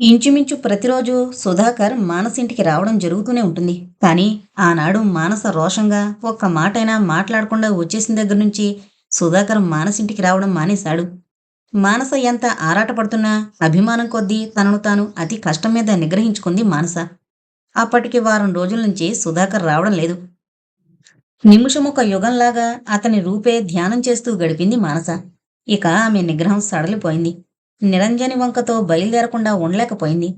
ఇంచుమించు ప్రతిరోజు సుధాకర్ మానస్ ఇంటికి రావడం జరుగుతూనే ఉంటుంది. కానీ ఆనాడు మానస రోషంగా ఒక్క మాటైనా మాట్లాడకుండా వచ్చేసిన దగ్గర నుంచి సుధాకర్ మానస్ ఇంటికి రావడం మానేశాడు. మానస ఎంత ఆరాటపడుతున్నా అభిమానం కొద్దీ తనను తాను అతి కష్టం మీద నిగ్రహించుకుంది మానస. అప్పటికి వారం రోజుల నుంచి సుధాకర్ రావడం లేదు. నిమిషం ఒక యుగంలాగా అతని రూపే ధ్యానం చేస్తూ గడిపింది మానస. ఇక ఆమె నిగ్రహం సడలిపోయింది. నిరంజని వంకతో బయలుదేరకుండా ఉండలేకపోయింది.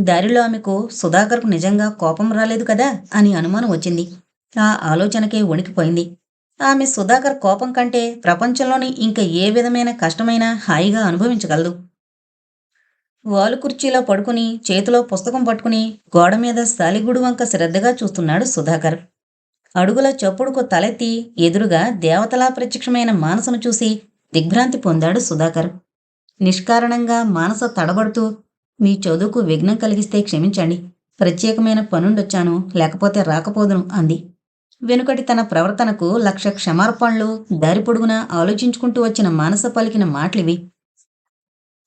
దారిలో ఆమెకు సుధాకర్కు నిజంగా కోపం రాలేదు కదా అని అనుమానం వచ్చింది. ఆ ఆలోచనకే వణికిపోయింది. ఆమె సుధాకర్ కోపం కంటే ప్రపంచంలోని ఇంక ఏ విధమైన కష్టమైనా హాయిగా అనుభవించగలదు. వాలు కుర్చీలో పడుకుని చేతిలో పుస్తకం పట్టుకుని గోడ మీద సాలిగుడు వంక శ్రద్ధగా చూస్తున్నాడు సుధాకర్. అడుగుల చప్పుడుకు తలెత్తి ఎదురుగా దేవతలా ప్రత్యక్షమైన మానసను చూసి దిగ్భ్రాంతి పొందాడు సుధాకర్. నిష్కారణంగా మానస తడబడుతూ మీ చదువుకు విఘ్నం కలిగిస్తే క్షమించండి. ప్రత్యేకమైన పనుండొచ్చాను. లేకపోతే రాకపోదును అంది. వెనుకటి తన ప్రవర్తనకు లక్ష క్షమార్పణలు దారి పొడుగునా ఆలోచించుకుంటూ వచ్చిన మానస పలికిన మాటలివి.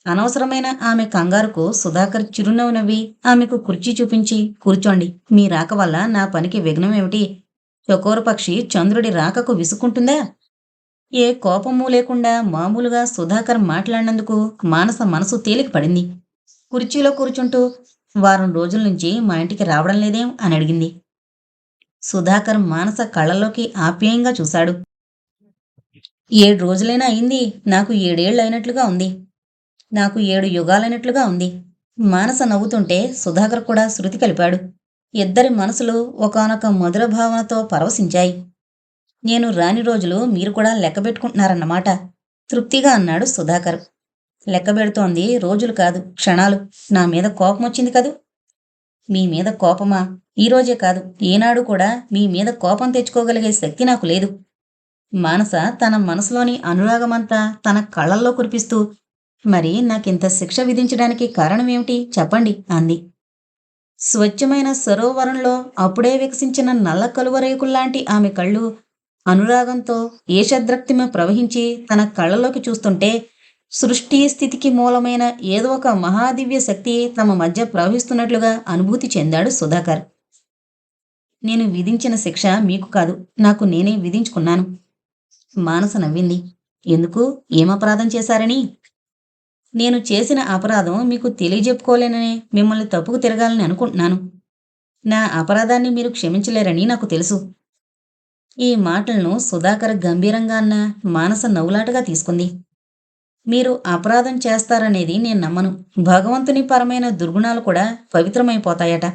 అనవసరమైన ఆమె కంగారుకు సుధాకర్ చిరునవ్వు నవ్వి ఆమెకు కుర్చీ చూపించి కూర్చోండి. మీ రాక వల్ల నా పనికి విఘ్నమేమిటి చకోర పక్షి చంద్రుడి రాకకు విసుక్కుంటుందా? ఏ కోపమూ లేకుండా మామూలుగా సుధాకర్ మాట్లాడినందుకు మానస మనసు తేలిక పడింది. కుర్చీలో కూర్చుంటూ వారం రోజుల నుంచి మా ఇంటికి రావడం లేదేం అని అడిగింది. సుధాకర్ మానస కళ్ళల్లోకి ఆప్యాయంగా చూశాడు. ఏడు రోజులైనా అయింది. నాకు ఏడేళ్ళు అయినట్లుగా ఉంది. నాకు ఏడు యుగాలైనట్లుగా ఉంది. మానస నవ్వుతుంటే సుధాకర్ కూడా శృతి కలిపాడు. ఇద్దరి మనసులు ఒకనొక మధుర భావనతో పరవశించాయి. నేను రాని రోజులు మీరు కూడా లెక్క పెట్టుకుంటున్నారన్నమాట. తృప్తిగా అన్నాడు సుధాకర్. లెక్క పెడుతోంది రోజులు కాదు క్షణాలు. నా మీద కోపం వచ్చింది కదూ? మీ మీద కోపమా? ఈ రోజే కాదు ఈనాడు కూడా మీ మీద కోపం తెచ్చుకోగలిగే శక్తి నాకు లేదు. మానస తన మనసులోని అనురాగమంతా తన కళ్ళల్లో కురిపిస్తూ మరి నాకింత శిక్ష విధించడానికి కారణమేమిటి చెప్పండి అంది. స్వచ్ఛమైన సరోవరంలో అప్పుడే వికసించిన నల్ల కలువరేకుల్లాంటి ఆమె కళ్ళు అనురాగంతో ఏషద్రక్తిమ ప్రవహించి తన కళ్ళలోకి చూస్తుంటే సృష్టి స్థితికి మూలమైన ఏదో ఒక మహాదివ్య శక్తి తమ మధ్య ప్రవహిస్తున్నట్లుగా అనుభూతి చెందాడు సుధాకర్. నేను విధించిన శిక్ష మీకు కాదు నాకు నేనే విధించుకున్నాను. మానస నవ్వింది. ఎందుకు? ఏం అపరాధం చేశారని? నేను చేసిన అపరాధం మీకు తెలియజెప్పుకోలేనని మిమ్మల్ని తప్పుకు తిరగాలని అనుకుంటున్నాను. నా అపరాధాన్ని మీరు క్షమించలేరని నాకు తెలుసు. ఈ మాటలను సుధాకర్ గంభీరంగా అన్న మానస నవ్వులాటగా తీసుకుంది. మీరు అపరాధం చేస్తారనేది నేను నమ్మను. భగవంతుని పరమైన దుర్గుణాలు కూడా పవిత్రమైపోతాయట.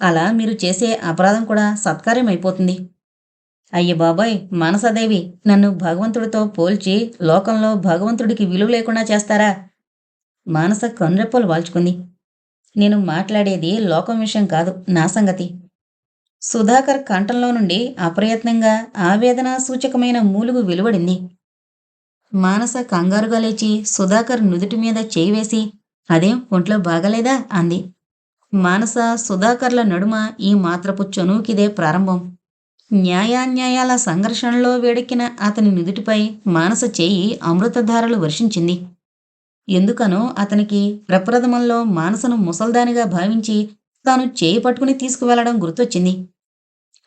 అలా మీరు చేసే అపరాధం కూడా సత్కార్యమైపోతుంది. అయ్య బాబాయ్! మానసదేవి నన్ను భగవంతుడితో పోల్చి లోకంలో భగవంతుడికి విలువ లేకుండా చేస్తారా? మానస కనురెప్పలు వాల్చుకుంది. నేను మాట్లాడేది లోకం విషయం కాదు నా సంగతి. సుధాకర్ కంఠంలో నుండి అప్రయత్నంగా ఆవేదన సూచకమైన మూలుగు వెలువడింది. మానస కంగారుగా లేచి సుధాకర్ నుదుటి మీద చేయి వేసి అదేం ఒంట్లో బాగలేదా? అంది. మానస సుధాకర్ల నడుమ ఈ మాత్రపు చనువుకిదే ప్రారంభం. న్యాయాన్యాయాల సంఘర్షణలో వేడెక్కిన అతని నుదుటిపై మానస చేయి అమృతధారలు వర్షించింది. ఎందుకనో అతనికి ప్రప్రథమంలో మానసను ముసల్దానిగా భావించి తాను చేయి పట్టుకుని తీసుకువెళ్ళడం గుర్తొచ్చింది.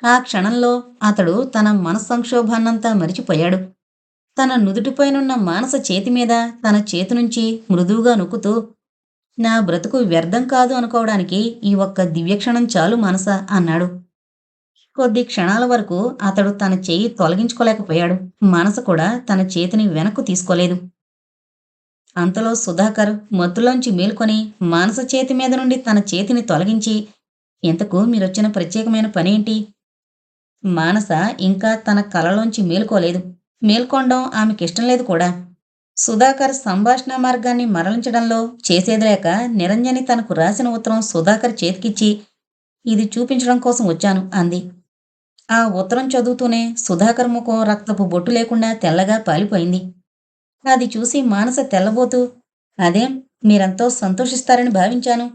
ఆ క్షణంలో అతడు తన మనస్సంక్షోభాన్నంతా మరిచిపోయాడు. తన నుదుటిపైనున్న మానస చేతి మీద తన చేతి నుంచి మృదువుగా నొక్కుతూ నా బ్రతుకు వ్యర్థం కాదు అనుకోవడానికి ఈ ఒక్క దివ్యక్షణం చాలు మానస అన్నాడు. కొద్ది క్షణాల వరకు అతడు తన చేయి తొలగించుకోలేకపోయాడు. మనస కూడా తన చేతిని వెనక్కు తీసుకోలేదు. అంతలో సుధాకర్ మత్తులోంచి మేల్కొని మానస చేతి మీద నుండి తన చేతిని తొలగించి ఇంతకు మీరొచ్చిన ప్రత్యేకమైన పనేంటి మానస ఇంకా తన కలలోంచి మేల్కోలేదు. మేల్కొండం ఆమెకిష్టం లేదు కూడా. సుధాకర్ సంభాషణ మార్గాన్ని మరలించడంలో చేసేది లేక నిరంజని తనకు రాసిన ఉత్తరం సుధాకర్ చేతికిచ్చి ఇది చూపించడం కోసం వచ్చాను అంది. ఆ ఉత్తరం చదువుతూనే సుధాకర్ ముఖం రక్తపు బొట్టు లేకుండా తెల్లగా పాలిపోయింది. అది చూసి మానస తెల్లబోతూ అదేం మీరెంతో సంతోషిస్తారని భావించాను.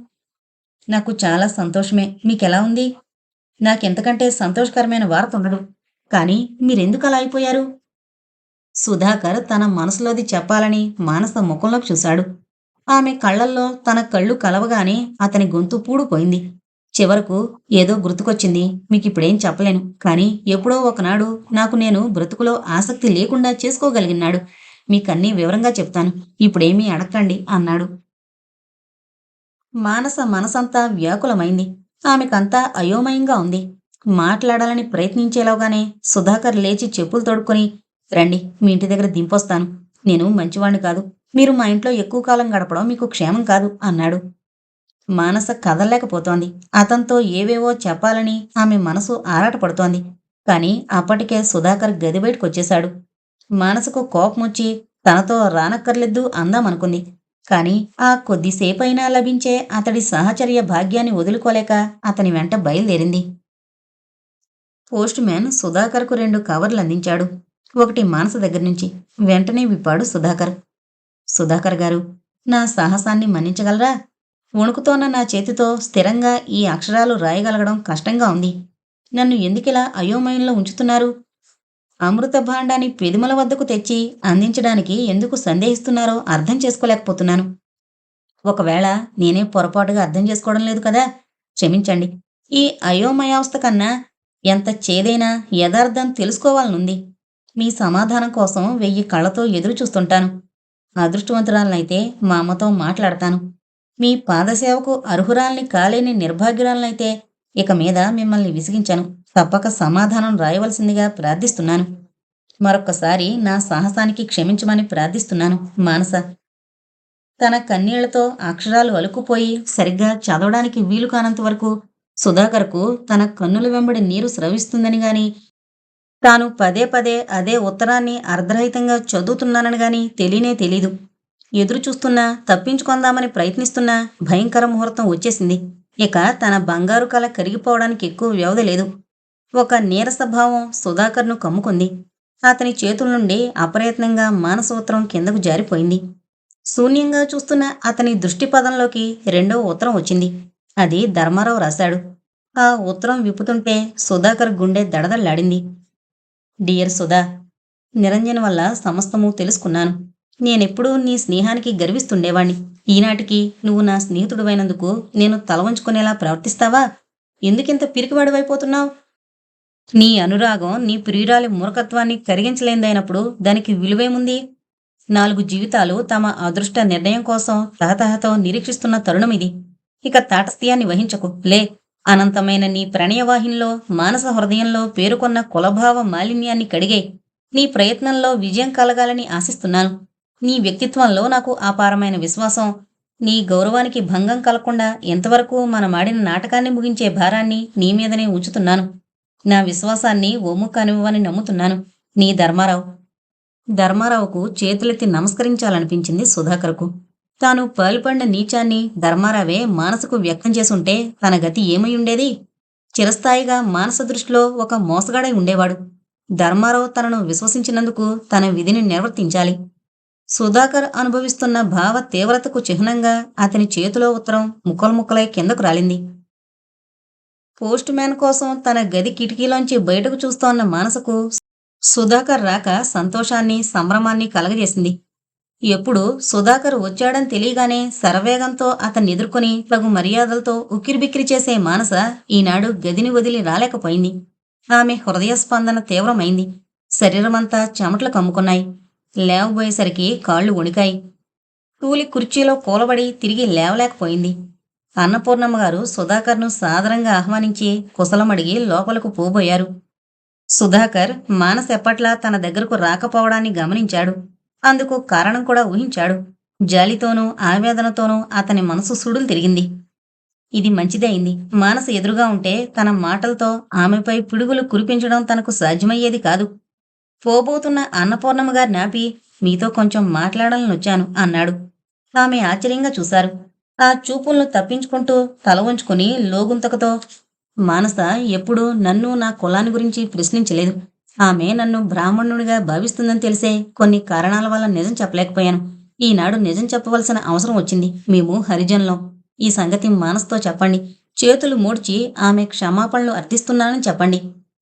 నాకు చాలా సంతోషమే. మీకెలా ఉంది? నాకెంతకంటే సంతోషకరమైన వార్త ఉండదు. కానీ మీరెందుకు అలా అయిపోయారు? సుధాకర్ తన మనసులోది చెప్పాలని మానస ముఖంలోకి చూశాడు. ఆమె కళ్ళల్లో తన కళ్ళు కలవగానే అతని గొంతు పూడిపోయింది. చివరకు ఏదో గుర్తుకొచ్చింది. మీకిప్పుడేం చెప్పలేను. కానీ ఎప్పుడో ఒకనాడు నాకు నేను బ్రతుకులో ఆసక్తి లేకుండా చేసుకోగలిగినాడు మీకన్నీ వివరంగా చెప్తాను. ఇప్పుడేమీ అడక్కండి అన్నాడు. మానస మనసంతా వ్యాకులమైంది. ఆమెకంతా అయోమయంగా ఉంది. మాట్లాడాలని ప్రయత్నించేలోగానే సుధాకర్ లేచి చెప్పులు తొడుక్కొని రండి మీ ఇంటి దగ్గర దింపొస్తాను. నేను మంచివాణ్ణి కాదు. మీరు మా ఇంట్లో ఎక్కువ కాలం గడపడం మీకు క్షేమం కాదు అన్నాడు. మానస కదలలేకపోతోంది. అతనితో ఏవేవో చెప్పాలని ఆమె మనసు ఆరాటపడుతోంది. కానీ అప్పటికే సుధాకర్ గది బయటకొచ్చేశాడు. మానసకు వచ్చి తనతో రానక్కర్లేదు అందామనుకుంది. కాని ఆ కొద్దిసేపైనా లభించే అతడి సహచర్య భాగ్యాన్ని వదులుకోలేక అతని వెంట బయలుదేరింది. పోస్ట్ మ్యాన్ సుధాకర్కు రెండు కవర్లు అందించాడు. ఒకటి మానస దగ్గర నుంచి వెంటనే విప్పాడు సుధాకర్. సుధాకర్ గారు నా సాహసాన్ని మన్నించగలరా? వణుకుతోన్న నా చేతితో స్థిరంగా ఈ అక్షరాలు రాయగలగడం కష్టంగా ఉంది. నన్ను ఎందుకిలా అయోమయంలో ఉంచుతున్నారు? అమృత భాండాన్ని పెదిమల వద్దకు తెచ్చి అందించడానికి ఎందుకు సందేహిస్తున్నారో అర్థం చేసుకోలేకపోతున్నాను. ఒకవేళ నేనే పొరపాటుగా అర్థం చేసుకోవడం లేదు కదా క్షమించండి. ఈ అయోమయావస్థ కన్నా ఎంత చేదైనా యథార్థం తెలుసుకోవాలనుంది. మీ సమాధానం కోసం వెయ్యి కళ్ళతో ఎదురు చూస్తుంటాను. అదృష్టవంతురాలనైతే మా అమ్మతో మాట్లాడతాను. మీ పాదసేవకు అర్హురాల్ని కాలేని నిర్భాగ్యురాలనైతే ఇక మీద మిమ్మల్ని విసిగించను. తప్పక సమాధానం రాయవలసిందిగా ప్రార్థిస్తున్నాను. మరొక్కసారి నా సాహసానికి క్షమించమని ప్రార్థిస్తున్నాను మానస. తన కన్నీళ్ళతో అక్షరాలు అలుకుపోయి సరిగ్గా చదవడానికి వీలు కానంత వరకు సుధాకర్కు తన కన్నుల వెంబడి నీరు స్రవిస్తుందని గాని తాను పదే పదే అదే ఉత్తరాన్ని అర్ధరహితంగా చదువుతున్నానని గాని తెలియనే తెలీదు. ఎదురు చూస్తున్నా తప్పించుకుందామని ప్రయత్నిస్తున్నా భయంకర ముహూర్తం వచ్చేసింది. ఇక తన బంగారు కళ కరిగిపోవడానికి ఎక్కువ వ్యవధి లేదు. ఒక నీరసభావం సుధాకర్ను కమ్ముకుంది. అతని చేతుల నుండి అప్రయత్నంగా మానసూత్రం కిందకు జారిపోయింది. శూన్యంగా చూస్తున్న అతని దృష్టిపదంలోకి రెండవ రెండో ఉత్తరం వచ్చింది. అది ధర్మారావు రాశాడు. ఆ ఉత్తరం విప్పుతుంటే సుధాకర్ గుండె దడదల్లాడింది డియర్ సుధా నిరంజన్ వల్ల సమస్తము తెలుసుకున్నాను. నేనెప్పుడూ నీ స్నేహానికి గర్విస్తుండేవాణ్ణి. ఈనాటికి నువ్వు నా స్నేహితుడివైనందుకు నేను తల వంచుకునేలా ప్రవర్తిస్తావా? ఎందుకింత పిరికివాడివైపోతున్నావు? నీ అనురాగం నీ ప్రియురాలి మూర్ఖత్వాన్ని కరిగించలేందైనప్పుడు దానికి విలువేముంది? నాలుగు జీవితాలు తమ అదృష్ట నిర్ణయం కోసం తహతహతో నిరీక్షిస్తున్న తరుణం ఇది. ఇక తాటస్థ్యాన్ని వహించకు. లే అనంతమైన నీ ప్రణయవాహినిలో మానస హృదయంలో పేరుకొన్న కులభావ మాలిన్యాన్ని కడిగే. నీ ప్రయత్నంలో విజయం కలగాలని ఆశిస్తున్నాను. నీ వ్యక్తిత్వంలో నాకు అపారమైన విశ్వాసం. నీ గౌరవానికి భంగం కలగకుండా ఎంతవరకు మనమాడిన నాటకాన్ని ముగించే భారాన్ని నీ మీదనే ఉంచుతున్నాను. నా విశ్వాసాన్ని ఓము కానివ్వని నమ్ముతున్నాను. నీ ధర్మారావు ధర్మారావుకు చేతులెత్తి నమస్కరించాలనిపించింది సుధాకర్కు. తాను పాల్పడిన నీచాన్ని ధర్మారావే మానసకు వ్యక్తం చేసుంటే తన గతి ఏమై ఉండేది? చిరస్థాయిగా మానస దృష్టిలో ఒక మోసగాడై ఉండేవాడు. ధర్మారావు తనను విశ్వసించినందుకు తన విధిని నిర్వర్తించాలి. సుధాకర్ అనుభవిస్తున్న భావ తీవ్రతకు చిహ్నంగా అతని చేతిలో ఉత్తరం ముక్కలు ముక్కలై కిందకు రాలింది. పోస్ట్ మ్యాన్ కోసం తన గది కిటికీలోంచి బయటకు చూస్తోన్న మానసకు సుధాకర్ రాక సంతోషాన్ని సంభ్రమాన్ని కలగజేసింది. ఎప్పుడు సుధాకర్ వచ్చాడని తెలియగానే శరవేగంతో అతన్ని ఎదుర్కొని తగు మర్యాదలతో ఉక్కిరిబిక్కిరి చేసే మానస ఈనాడు గదిని వదిలి రాలేకపోయింది. ఆమె హృదయ స్పందన తీవ్రమైంది. శరీరమంతా చెమటలు కమ్ముకున్నాయి. లేవబోయేసరికి కాళ్ళు వణికాయి. కూలి కుర్చీలో కూలబడి తిరిగి లేవలేకపోయింది. అన్నపూర్ణమ్మ గారు సుధాకర్ను సాదరంగా ఆహ్వానించి కుశలమడిగి లోపలకు పోబోయారు. సుధాకర్ మానస్ ఎప్పట్లా తన దగ్గరకు రాకపోవడాన్ని గమనించాడు. అందుకు కారణం కూడా ఊహించాడు. జాలితోనూ ఆవేదనతోనూ అతని మనసు సుడులు తిరిగింది. ఇది మంచిదే అయింది. మానస ఎదురుగా ఉంటే తన మాటలతో ఆమెపై పిడుగులు కురిపించడం తనకు సాధ్యమయ్యేది కాదు. పోబోతున్న అన్నపూర్ణమ్మ గారి నాపి మీతో కొంచెం మాట్లాడాలని వచ్చాను అన్నాడు. ఆమె ఆశ్చర్యంగా చూశారు. ఆ చూపులను తప్పించుకుంటూ తల వంచుకుని లోగుంతకతో మానస ఎప్పుడూ నన్ను నా కులాన్ని గురించి ప్రశ్నించలేదు. ఆమె నన్ను బ్రాహ్మణుడిగా భావిస్తుందని తెలిసే కొన్ని కారణాల వల్ల నిజం చెప్పలేకపోయాను. ఈనాడు నిజం చెప్పవలసిన అవసరం వచ్చింది. మేము హరిజనులం. ఈ సంగతి మానస్తో చెప్పండి. చేతులు మూడ్చి ఆమె క్షమాపణలు అర్థిస్తున్నానని చెప్పండి.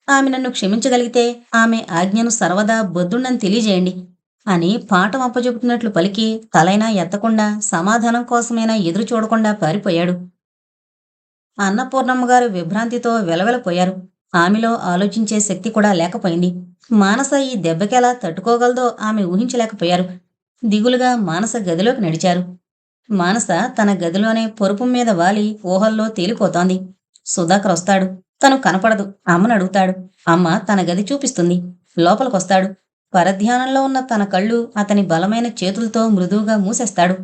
ఆమె నన్ను క్షమించగలిగితే ఆమె ఆజ్ఞను సర్వదా బొద్దుండని తెలియజేయండి. అని పాఠం అప్పచెబుతున్నట్లు పలికి తలైనా ఎత్తకుండా సమాధానం కోసమైనా ఎదురు చూడకుండా పారిపోయాడు. అన్నపూర్ణమ్మగారు విభ్రాంతితో వెలవెలపోయారు. ఆమెలో ఆలోచించే శక్తి కూడా లేకపోయింది. మానస ఈ దెబ్బకెలా తట్టుకోగలదో ఆమె ఊహించలేకపోయారు. దిగులుగా మానస గదిలోకి నడిచారు. మానస తన గదిలోనే పొరుపు మీద వాలి ఊహల్లో తేలిపోతోంది. సుధాకర్ వస్తాడు. తను కనపడదు. అమ్మను అడుగుతాడు. అమ్మ తన గది చూపిస్తుంది. లోపలికొస్తాడు. పరధ్యానంలో ఉన్న తన కళ్ళు అతని బలమైన చేతులతో మృదువుగా మూసేస్తాడు.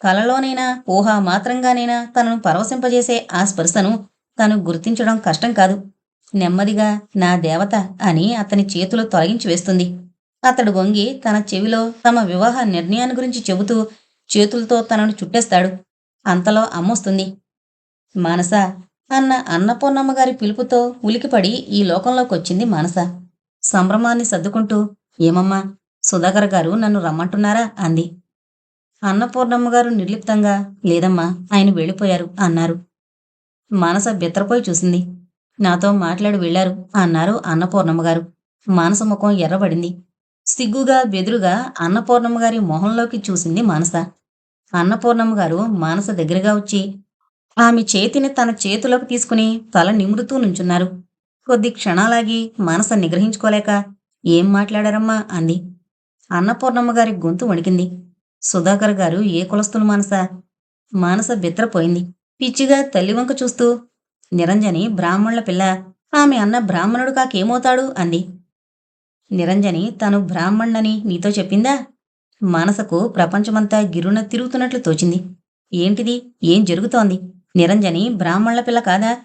కలలోనైనా ఊహ మాత్రంగానైనా తనను పరవశింపజేసే ఆ స్పర్శను తను గుర్తించడం కష్టం కాదు. నెమ్మదిగా నా దేవత అని అతని చేతులు తొలగించి వేస్తుంది. అతడు వంగి తన చెవిలో తమ వివాహ నిర్ణయాన్ని గురించి చెబుతూ చేతులతో తనను చుట్టేస్తాడు. అంతలో అమ్మొస్తుంది మానస అన్న అన్నపూర్ణమ్మ గారి పిలుపుతో ఉలికిపడి ఈ లోకంలోకి వచ్చింది మానస. సంభ్రమాన్ని సర్దుకుంటూ ఏమమ్మా? సుధాకర్ గారు నన్ను రమ్మంటున్నారా? అంది. అన్నపూర్ణమ్మ గారు నిర్లిప్తంగా లేదమ్మా ఆయన వెళ్ళిపోయారు అన్నారు. మానస బెత్తరపోయి చూసింది. నాతో మాట్లాడి వెళ్ళారు అన్నారు అన్నపూర్ణమ్మ గారు. మానస ముఖం ఎర్రబడింది. సిగ్గుగా బెదురుగా అన్నపూర్ణమ్మ గారి మొహంలోకి చూసింది మానస. అన్నపూర్ణమ్మ గారు మానస దగ్గరగా వచ్చి ఆమె చేతిని తన చేతిలోకి తీసుకుని తల నిమురుతూ నుంచున్నారు. కొద్ది క్షణాలాగి మానస నిగ్రహించుకోలేక ఏం మాట్లాడారమ్మా? అంది. అన్నపూర్ణమ్మ గారి గొంతు వణికింది. సుధాకర్ గారు ఏ కులస్తులు మానస? మానస బిత్రపోయింది. పిచ్చిగా తల్లి వంక చూస్తూ నిరంజని బ్రాహ్మణుల పిల్ల ఆమె అన్న బ్రాహ్మణుడు కాకేమవుతాడు? అంది. నిరంజని తను బ్రాహ్మణ్ణని నీతో చెప్పిందా? మానసకు ప్రపంచమంతా గిరున తిరుగుతున్నట్లు తోచింది. ఏంటిది? ఏం జరుగుతోంది? నిరంజని బ్రాహ్మణుల పిల్ల కాదా?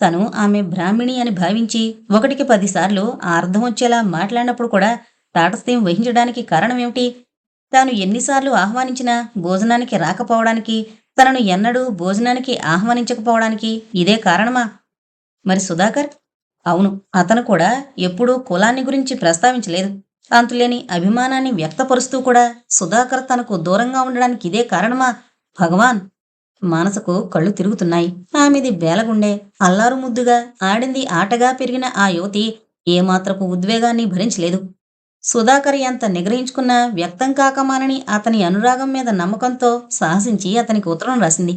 తను ఆమె బ్రాహ్మిణి అని భావించి ఒకటికి పదిసార్లు ఆ అర్థం వచ్చేలా మాట్లాడినప్పుడు కూడా తాటస్థ్యం వహించడానికి కారణమేమిటి? తాను ఎన్నిసార్లు ఆహ్వానించినా భోజనానికి రాకపోవడానికి తనను ఎన్నడూ భోజనానికి ఆహ్వానించకపోవడానికి ఇదే కారణమా? మరి సుధాకర్? అవును అతను కూడా ఎప్పుడూ కులాన్ని గురించి ప్రస్తావించలేదు. అంతులేని అభిమానాన్ని వ్యక్తపరుస్తూ కూడా సుధాకర్ తనకు దూరంగా ఉండడానికి ఇదే కారణమా? భగవాన్! మానసకు కళ్ళు తిరుగుతున్నాయి. ఆమెది బేలగుండే. అల్లారు ముద్దుగా ఆడింది ఆటగా పెరిగిన ఆ యువతి ఏమాత్రపు ఉద్వేగాన్ని భరించలేదు. సుధాకర్ ఎంత నిగ్రహించుకున్నా వ్యక్తం కాకమానని అతని అనురాగం మీద నమ్మకంతో సాహసించి అతనికి ఉత్తరం రాసింది.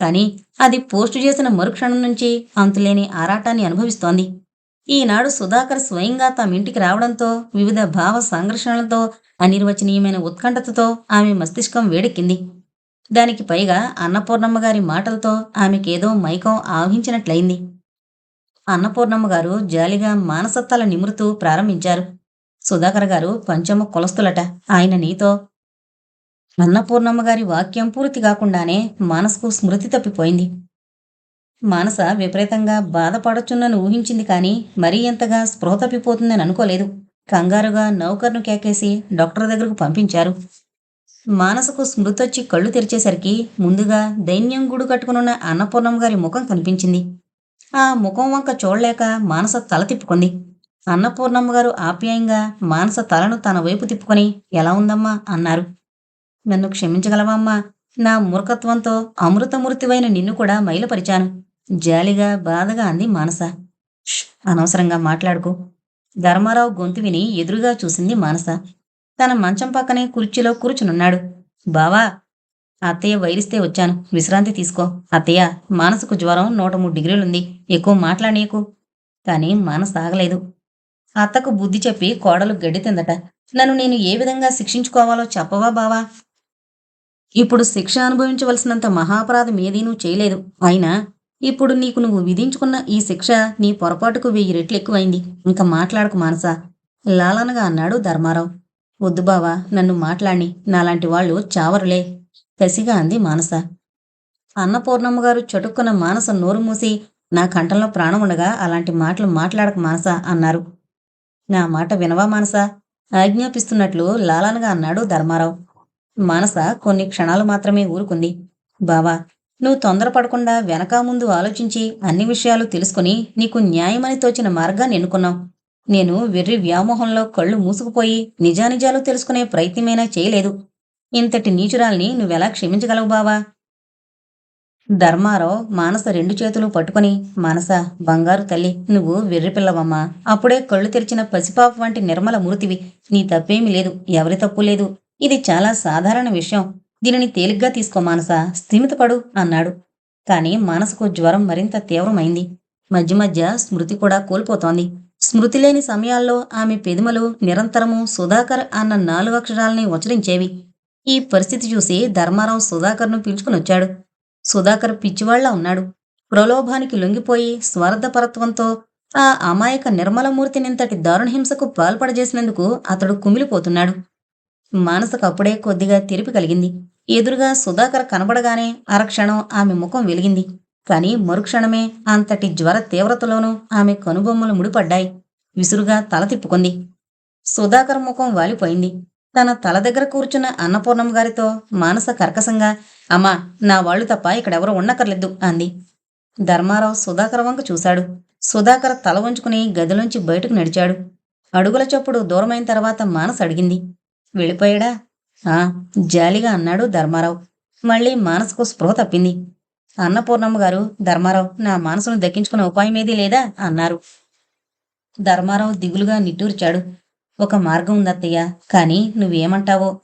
కానీ అది పోస్టు చేసిన మరుక్షణం నుంచి అంతులేని ఆరాటాన్ని అనుభవిస్తోంది. ఈనాడు సుధాకర్ స్వయంగా తమ ఇంటికి రావడంతో వివిధ భావ సంఘర్షణలతో అనిర్వచనీయమైన ఉత్కంఠతతో ఆమె మస్తిష్కం వేడెక్కింది. దానికి పైగా అన్నపూర్ణమ్మ గారి మాటలతో ఆమెకేదో మైకం ఆవహించినట్లయింది. అన్నపూర్ణమ్మ గారు జాలిగా మానసత్తాల నిమురుతూ ప్రారంభించారు. సుధాకర్ గారు పంచమ కులస్తులట ఆయన నీతో అన్నపూర్ణమ్మ గారి వాక్యం పూర్తి కాకుండానే మానసకు స్మృతి తప్పిపోయింది. మానస విపరీతంగా బాధపడొచ్చున్నను ఊహించింది కానీ మరీ ఎంతగా స్పృహ తప్పిపోతుందని అనుకోలేదు. కంగారుగా నౌకర్ను కేకేసి డాక్టర్ దగ్గరకు పంపించారు. మానసకు స్మృతొచ్చి కళ్ళు తెరిచేసరికి ముందుగా దైన్యం గుడు కట్టుకునున్న అన్నపూర్ణమ్మ గారి ముఖం కనిపించింది. ఆ ముఖం వంక చూడలేక మానస తల తిప్పుకుంది. అన్నపూర్ణమ్మ గారు ఆప్యాయంగా మానస తలను తన వైపు తిప్పుకొని ఎలా ఉందమ్మా? అన్నారు. నన్ను క్షమించగలవమ్మా నా మూర్ఖత్వంతో అమృతమూర్తివైన నిన్ను కూడా మైలపరిచాను. జాలిగా బాధగా అంది మానస. అనవసరంగా మాట్లాడుకో. ధర్మారావు గొంతు విని ఎదురుగా చూసింది మానస. తన మంచం పక్కనే కుర్చీలో కూర్చునున్నాడు. బావా అత్తయ్య వైరిస్తే వచ్చాను. విశ్రాంతి తీసుకో. అత్తయ్య మానసుకు జ్వరం నూట మూడు డిగ్రీలుంది. ఎక్కువ మాట్లాడేకు కానీ మనసు ఆగలేదు. అత్తకు బుద్ధి చెప్పి కోడలు గడ్డి తిందట. నన్ను నేను ఏ విధంగా శిక్షించుకోవాలో చెప్పవా బావా? ఇప్పుడు శిక్ష అనుభవించవలసినంత మహాపరాధం ఏదీ నువ్వు చేయలేదు. అయినా ఇప్పుడు నీకు నువ్వు విధించుకున్న ఈ శిక్ష నీ పొరపాటుకు వెయ్యి రెట్లు ఎక్కువైంది. ఇంకా మాట్లాడకు మానసా. లాలనగా అన్నాడు ధర్మారావు. వద్దు బావా నన్ను మాట్లాడి. నాలాంటి వాళ్ళు చావరులే కసిగా అంది మానస. అన్నపూర్ణమ్మ గారు చటుక్కున మానస నోరు మూసి నా కంఠంలో ప్రాణం ఉండగా అలాంటి మాటలు మాట్లాడక మానస అన్నారు. నా మాట వినవా మానస? ఆజ్ఞాపిస్తున్నట్లు లాలనగా అన్నాడు ధర్మారావు. మానస కొన్ని క్షణాలు మాత్రమే ఊరుకుంది. బావా నువ్వు తొందరపడకుండా వెనక ముందు ఆలోచించి అన్ని విషయాలు తెలుసుకుని నీకు న్యాయమని తోచిన మార్గాన్ని ఎన్నుకున్నావు. నేను వెర్రి వ్యామోహంలో కళ్ళు మూసుకుపోయి నిజానిజాలు తెలుసుకునే ప్రయత్నమైనా చేయలేదు. ఇంతటి నీచురాల్ని నువ్వెలా క్షమించగలవు బావా? ధర్మారావు మానస రెండు చేతులు పట్టుకుని మానస బంగారు తల్లి నువ్వు వెర్రిపిల్లవమ్మా అప్పుడే కళ్ళు తెరిచిన పసిపాప వంటి నిర్మల మృతివి నీ తప్పేమీ లేదు ఎవరి తప్పు లేదు. ఇది చాలా సాధారణ విషయం. దీనిని తేలిగ్గా తీసుకో మానస. స్థిమితపడు అన్నాడు. కానీ మానసకు జ్వరం మరింత తీవ్రమైంది. మధ్య మధ్య స్మృతి కూడా కోల్పోతోంది. స్మృతి లేని సమయాల్లో ఆమె పెదిమలు నిరంతరము సుధాకర్ అన్న నాలుగు అక్షరాలని ఉచ్చరించేవి. ఈ పరిస్థితి చూసి ధర్మారావు సుధాకర్ను పిలుచుకునొచ్చాడు సుధాకర్ పిచ్చివాళ్ళ ఉన్నాడు. ప్రలోభానికి లొంగిపోయి స్వార్థపరత్వంతో ఆ అమాయక నిర్మలమూర్తినింతటి దారుణహింసకు పాల్పడజేసినందుకు అతడు కుమిలిపోతున్నాడు. మానసకు అప్పుడే కొద్దిగా తెరిపి కలిగింది. ఎదురుగా సుధాకర్ కనబడగానే అరక్షణం ఆమె ముఖం వెలిగింది. కానీ మరుక్షణమే అంతటి జ్వర తీవ్రతలోనూ ఆమె కనుబొమ్మలు ముడిపడ్డాయి. విసురుగా తల తిప్పుకుంది. సుధాకర్ ముఖం వాలిపోయింది. తన తల దగ్గర కూర్చున్న అన్నపూర్ణమ్మ గారితో మానస కర్కశంగా అమ్మా నా వాళ్ళు తప్ప ఇక్కడెవరూ ఉండక్కర్లేదు అంది. ధర్మారావు సుధాకర్ వంక చూశాడు. సుధాకర్ తల వంచుకుని గదిలోంచి బయటకు నడిచాడు. అడుగుల చప్పుడు దూరమైన తర్వాత మానస అడిగింది. వెళ్ళిపోయాడా? ఆ జాలిగా అన్నాడు ధర్మారావు. మళ్ళీ మానసకు స్పృహ తప్పింది. అన్నపూర్ణమ్మ గారు ధర్మారావు నా మనసును దక్కించుకున్న ఉపాయం ఏదీ లేదా? అన్నారు. ధర్మారావు దిగులుగా నిట్టూర్చాడు. ఒక మార్గం ఉందత్తయ్య కానీ నువ్వేమంటావో?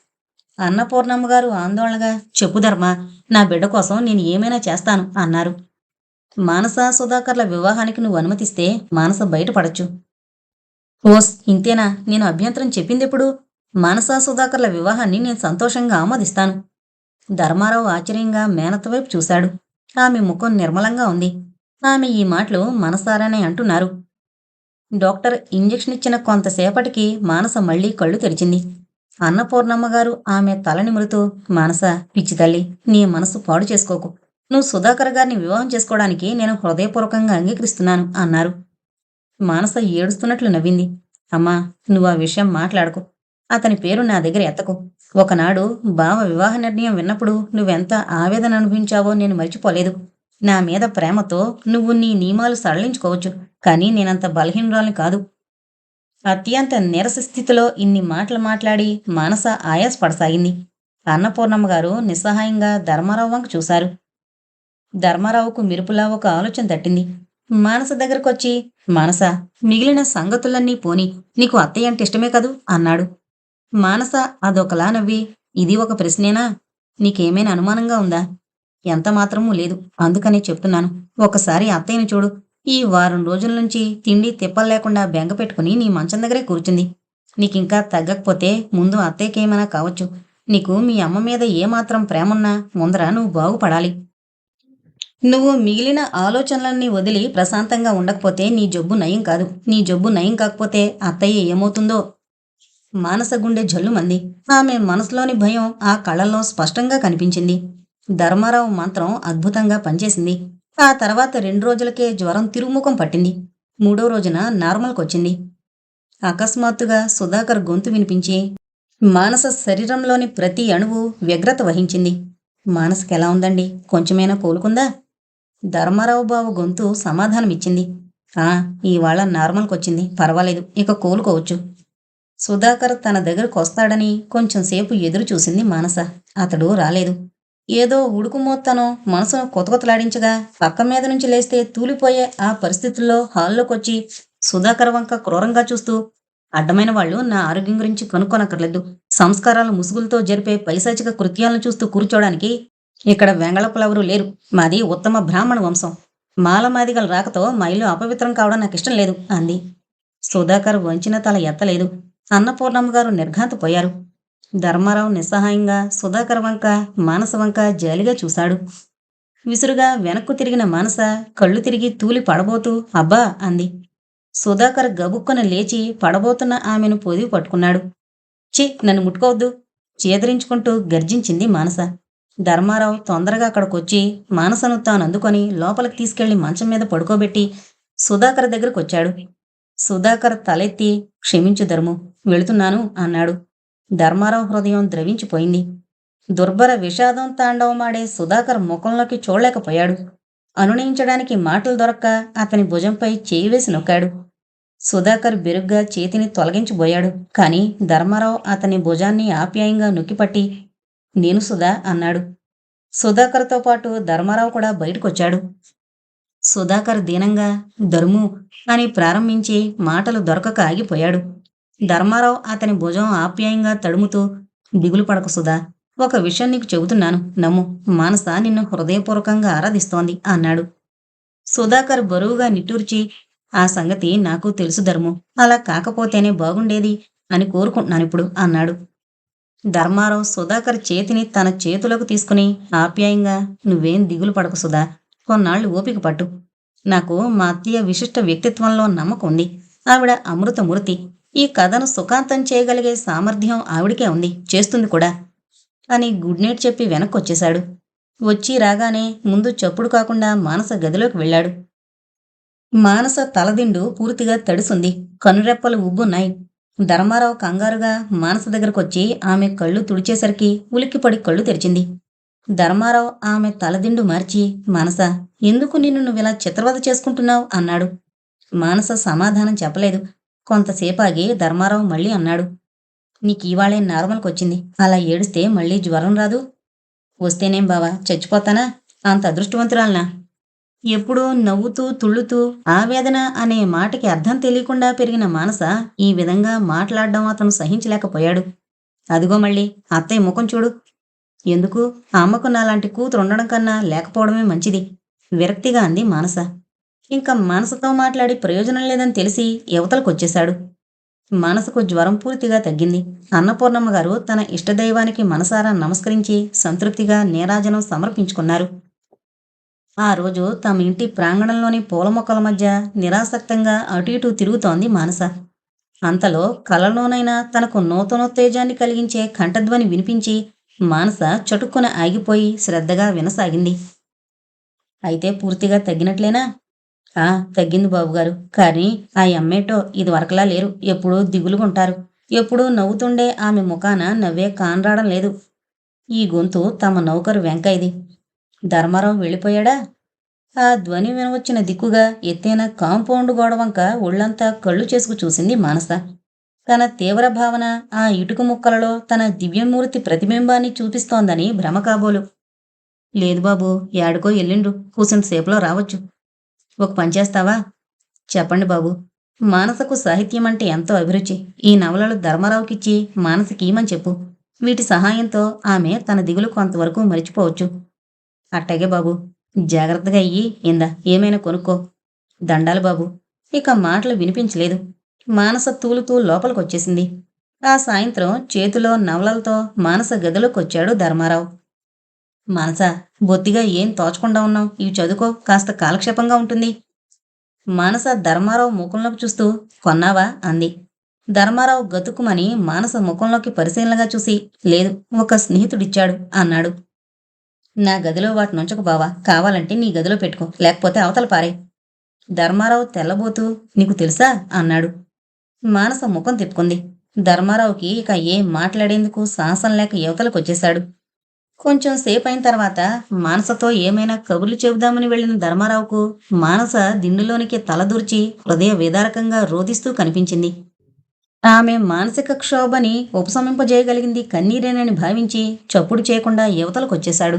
అన్నపూర్ణమ్మ గారు ఆందోళనగా చెప్పు ధర్మ నా బిడ్డ కోసం నేను ఏమైనా చేస్తాను అన్నారు. మానస సుధాకర్ల వివాహానికి నువ్వు అనుమతిస్తే మానస బయటపడచ్చు. ఓస్ ఇంతేనా? నేను అభ్యంతరం చెప్పిందెప్పుడు? మానస సుధాకర్ల వివాహాన్ని నేను సంతోషంగా ఆమోదిస్తాను. ధర్మారావు ఆశ్చర్యంగా మేనత వైపు చూశాడు. ఆమె ముఖం నిర్మలంగా ఉంది. ఆమె ఈ మాటలు మనసారానే అంటున్నారు. డాక్టర్ ఇంజెక్షన్ ఇచ్చిన కొంతసేపటికి మానస మళ్ళీ కళ్ళు తెరిచింది. అన్నపూర్ణమ్మ గారు ఆమె తల నిమురుతూ మానస పిచ్చి తల్లి నీ మనసు పాడు చేసుకోకు. నువ్వు సుధాకర్ గారిని వివాహం చేసుకోవడానికి నేను హృదయపూర్వకంగా అంగీకరిస్తున్నాను అన్నారు. మానస ఏడుస్తున్నట్లు నవ్వింది. అమ్మా నువ్వు ఆ విషయం మాట్లాడకు. అతని పేరు నా దగ్గర ఎత్తకు. ఒకనాడు బావ వివాహ నిర్ణయం విన్నప్పుడు నువ్వెంత ఆవేదన అనుభవించావో నేను మర్చిపోలేదు. నా మీద ప్రేమతో నువ్వు నీ నియమాలు సడలించుకోవచ్చు కానీ నేనంత బలహీనురాల్ని కాదు. అత్యంత నీరస స్థితిలో ఇన్ని మాటలు మాట్లాడి మానస ఆయాసపడసాగింది అన్నపూర్ణమ్మ గారు నిస్సహాయంగా ధర్మారావు వంక చూశారు. ధర్మారావుకు మిరుపులా ఒక ఆలోచన తట్టింది. మానస దగ్గరకొచ్చి మానస మిగిలిన సంగతులన్నీ పోని నీకు అత్తయ్య అంటే ఇష్టమే కదూ? అన్నాడు. మానస అదొకలా నవ్వి ఇది ఒక ప్రశ్నేనా? నీకేమైనా అనుమానంగా ఉందా? ఎంత మాత్రమూ లేదు అందుకనే చెప్తున్నాను. ఒకసారి అత్తయ్యని చూడు. ఈ వారం రోజుల నుంచి తిండి తిప్పలు లేకుండా బెంగ పెట్టుకుని నీ మంచం దగ్గరే కూర్చుంది. నీకింకా తగ్గకపోతే ముందు అత్తయ్యకేమైనా కావచ్చు. నీకు మీ అమ్మ మీద ఏమాత్రం ప్రేమున్నా ముందర నువ్వు బాగుపడాలి. నువ్వు మిగిలిన ఆలోచనలన్నీ వదిలి ప్రశాంతంగా ఉండకపోతే నీ జబ్బు నయం కాదు. నీ జబ్బు నయం కాకపోతే అత్తయ్య ఏమవుతుందో మానస గుండె జల్లుమంది. ఆమె మనసులోని భయం ఆ కళ్ళల్లో స్పష్టంగా కనిపించింది. ధర్మారావు మంత్రం అద్భుతంగా పనిచేసింది. ఆ తర్వాత రెండు రోజులకే జ్వరం తిరుముఖం పట్టింది. మూడో రోజున నార్మల్కొచ్చింది. అకస్మాత్తుగా సుధాకర్ గొంతు వినిపించి మానస శరీరంలోని ప్రతి అణువు వ్యగ్రత వహించింది. మానసకెలా ఉందండి? కొంచెమైనా కోలుకుందా? ధర్మారావు బాబు గొంతు సమాధానమిచ్చింది. ఆ ఇవాళ నార్మల్కొచ్చింది. పర్వాలేదు. ఇక కోలుకోవచ్చు. సుధాకర్ తన దగ్గరకు వస్తాడని కొంచెం సేపు ఎదురు చూసింది మానస. అతడు రాలేదు. ఏదో ఉడుకుమోత్తనో మనసును కొతకొతలాడించగా పక్క మీద నుంచి లేస్తే తూలిపోయే ఆ పరిస్థితుల్లో హాల్లోకొచ్చి సుధాకర్ వంక క్రూరంగా చూస్తూ అడ్డమైన వాళ్ళు నా ఆరోగ్యం గురించి కనుక్కొనక్కర్లేదు. సంస్కారాల ముసుగులతో జరిపే పైశాచిక కృత్యాలను చూస్తూ కూర్చోడానికి ఇక్కడ వెంగళపులెవరూ లేరు. మాది ఉత్తమ బ్రాహ్మణ వంశం. మాలమాదిగల రాకతో మా ఇల్లు అపవిత్రం కావడం నాకు ఇష్టం లేదు అంది. సుధాకర్ వంచిన తల ఎత్తలేదు. అన్నపూర్ణమ్మ గారు నిర్ఘాంతపోయారు. ధర్మారావు నిస్సహాయంగా సుధాకర్ వంక మానస వంక జాలిగా చూశాడు. విసురుగా వెనక్కు తిరిగిన మానస కళ్ళు తిరిగి తూలి పడబోతూ అబ్బా అంది. సుధాకర్ గబుక్కున లేచి పడబోతున్న ఆమెను పొదివి పట్టుకున్నాడు. చి నన్ను ముట్టుకోవద్దు చేదరించుకుంటూ గర్జించింది మానస. ధర్మారావు తొందరగా అక్కడికొచ్చి మానసను తాను అందుకొని లోపలికి తీసుకెళ్ళి మంచం మీద పడుకోబెట్టి సుధాకర్ దగ్గరకు వచ్చాడు సుధాకర్ తలెత్తి క్షమించు ధర్ము వెళుతున్నాను అన్నాడు. ధర్మారావు హృదయం ద్రవించిపోయింది. దుర్భర విషాదం తాండవమాడే సుధాకర్ ముఖంలోకి చూడలేకపోయాడు. అనునయించడానికి మాటలు దొరక్క అతని భుజంపై చేయి వేసి నొక్కాడు. సుధాకర్ బెరుగ్గా చేతిని తొలగించబోయాడు. కాని ధర్మారావు అతని భుజాన్ని ఆప్యాయంగా నొక్కిపట్టి నేను సుధా అన్నాడు. సుధాకర్తో పాటు ధర్మారావు కూడా బయటకొచ్చాడు. సుధాకర్ దీనంగా ధర్ము అని ప్రారంభించి మాటలు దొరకక ఆగిపోయాడు. ధర్మారావు అతని భుజం ఆప్యాయంగా తడుముతూ దిగులు పడక సుధా ఒక విషయం నీకు చెబుతున్నాను నమ్ము మానస నిన్ను హృదయపూర్వకంగా ఆరాధిస్తోంది అన్నాడు. సుధాకర్ బరువుగా నిట్టూర్చి ఆ సంగతి నాకు తెలుసు ధర్ము అలా కాకపోతేనే బాగుండేది అని కోరుకుంటున్నాను ఇప్పుడు అన్నాడు. ధర్మారావు సుధాకర్ చేతిని తన చేతులకు తీసుకుని ఆప్యాయంగా నువ్వేం దిగులు పడకు సుధా కొన్నాళ్ళు ఓపిక పట్టు. నాకు మా అత్తయ్య విశిష్ట వ్యక్తిత్వంలో నమ్మకం ఉంది. ఆవిడ అమృతమూర్తి ఈ కథను సుఖాంతం చేయగలిగే సామర్థ్యం ఆవిడకే ఉంది. చేస్తుంది కూడా. అని గుడ్ నైట్ చెప్పి వెనక్కొచ్చేశాడు. వచ్చి రాగానే ముందు చప్పుడు కాకుండా మానస గదిలోకి వెళ్ళాడు. మానస తలదిండు పూర్తిగా తడిసుంది. కనురెప్పలు ఉబ్బున్నాయి. ధర్మారావు కంగారుగా మానస దగ్గరకొచ్చి ఆమె కళ్ళు తుడిచేసరికి ఉలిక్కిపడి కళ్ళు తెరిచింది. ధర్మారావు ఆమె తలదిండు మార్చి మానస ఎందుకు నిన్ను నువ్విలా చిత్రవద చేసుకుంటున్నావు? అన్నాడు. మానస సమాధానం చెప్పలేదు. కొంతసేపు ఆగి ధర్మారావు మళ్ళీ అన్నాడు. నీకు ఇవాళే నార్మల్కి వచ్చింది అలా ఏడిస్తే మళ్ళీ జ్వరం రాదు? వస్తేనేం బావా చచ్చిపోతానా? అంత అదృష్టవంతురాలనా? ఎప్పుడూ నవ్వుతూ తుళ్ళుతూ ఆవేదన అనే మాటకి అర్థం తెలియకుండా పెరిగిన మానస ఈ విధంగా మాట్లాడడం అతను సహించలేకపోయాడు. అదిగో మళ్ళీ అత్తయ్య ముఖం చూడు. ఎందుకు? ఆ అమ్మకు నాలాంటి కూతురు ఉండడం కన్నా లేకపోవడమే మంచిది. విరక్తిగా అంది మానస. ఇంకా మానసతో మాట్లాడి ప్రయోజనం లేదని తెలిసి యువతలకు వచ్చేశాడు మనసుకు జ్వరం పూర్తిగా తగ్గింది. అన్నపూర్ణమ్మ గారు తన ఇష్టదైవానికి మనసారా నమస్కరించి సంతృప్తిగా నీరాజనం సమర్పించుకున్నారు. ఆ రోజు తమ ఇంటి ప్రాంగణంలోని పూల మొక్కల మధ్య నిరాసక్తంగా అటు ఇటు తిరుగుతోంది మానస. అంతలో కలలోనైనా తనకు నూతనోత్తేజాన్ని కలిగించే కంఠధ్వని వినిపించి మానస చటుక్కున ఆగిపోయి శ్రద్ధగా వినసాగింది. అయితే పూర్తిగా తగ్గినట్లేనా? ఆ తగ్గింది బాబుగారు. కానీ ఆ అమ్మేటో ఇది వరకలా లేరు. ఎప్పుడూ దిగులుగుంటారు. ఎప్పుడూ నవ్వుతుండే ఆమె ముఖాన నవ్వే కానరాడం లేదు. ఈ గొంతు తమ నౌకరు వెంకయ్యది ధర్మారావు వెళ్ళిపోయాడా? ఆ ధ్వని వినవచ్చిన దిక్కుగా ఎత్తైన కాంపౌండ్ గోడవంక ఒళ్ళంతా కళ్ళు చేసుకు చూసింది మానస. తన తీవ్ర భావన ఆ ఇటుక ముక్కలలో తన దివ్యమూర్తి ప్రతిబింబాన్ని చూపిస్తోందని భ్రమ కాబోలు. లేదు బాబు యాడికో ఎల్లిండు కూసింతసేపులో రావచ్చు. ఒక పని చేస్తావా? చెప్పండి బాబు. మానసకు సాహిత్యం అంటే ఎంతో అభిరుచి. ఈ నవలలు ధర్మారావుకిచ్చి మానసకీమని చెప్పు. వీటి సహాయంతో ఆమె తన దిగులు కొంతవరకు మరిచిపోవచ్చు. అట్టగే బాబు. జాగ్రత్తగా అయ్యి ఇందా ఏమైనా కొనుక్కో. దండాలు బాబు. ఇక మాటలు వినిపించలేదు. మానస తూలుతూ లోపలికొచ్చేసింది. ఆ సాయంత్రం చేతిలో నవలలతో మానస గదిలోకొచ్చాడు ధర్మారావు. మానస బొత్తిగా ఏం తోచకుండా ఉన్నావు? ఇవి చదువుకో కాస్త కాలక్షేపంగా ఉంటుంది. మానస ధర్మారావు ముఖంలోకి చూస్తూ కొన్నావా? అంది. ధర్మారావు గతుకుమని మానస ముఖంలోకి పరిశీలనగా చూసి లేదు ఒక స్నేహితుడిచ్చాడు అన్నాడు. నా గదిలో వాటి నుంచకు బావా కావాలంటే నీ గదిలో పెట్టుకో లేకపోతే అవతల పారే ధర్మారావు తెల్లబోతూ నీకు తెలుసా? అన్నాడు. మానస ముఖం తిప్పుకుంది. ధర్మారావుకి ఇక ఏం మాట్లాడేందుకు సాహసం లేక యువతలకొచ్చేశాడు. కొంచెం సేపు అయిన తర్వాత మానసతో ఏమైనా కబుర్లు చెబుదామని వెళ్ళిన ధర్మారావుకు మానస దిండులోనికి తలదూర్చి హృదయ విదారకంగా రోధిస్తూ కనిపించింది. ఆమె మానసిక క్షోభని ఉపశమింపజేయగలిగింది కన్నీరేనని భావించి చప్పుడు చేయకుండా యువతలకు వచ్చేశాడు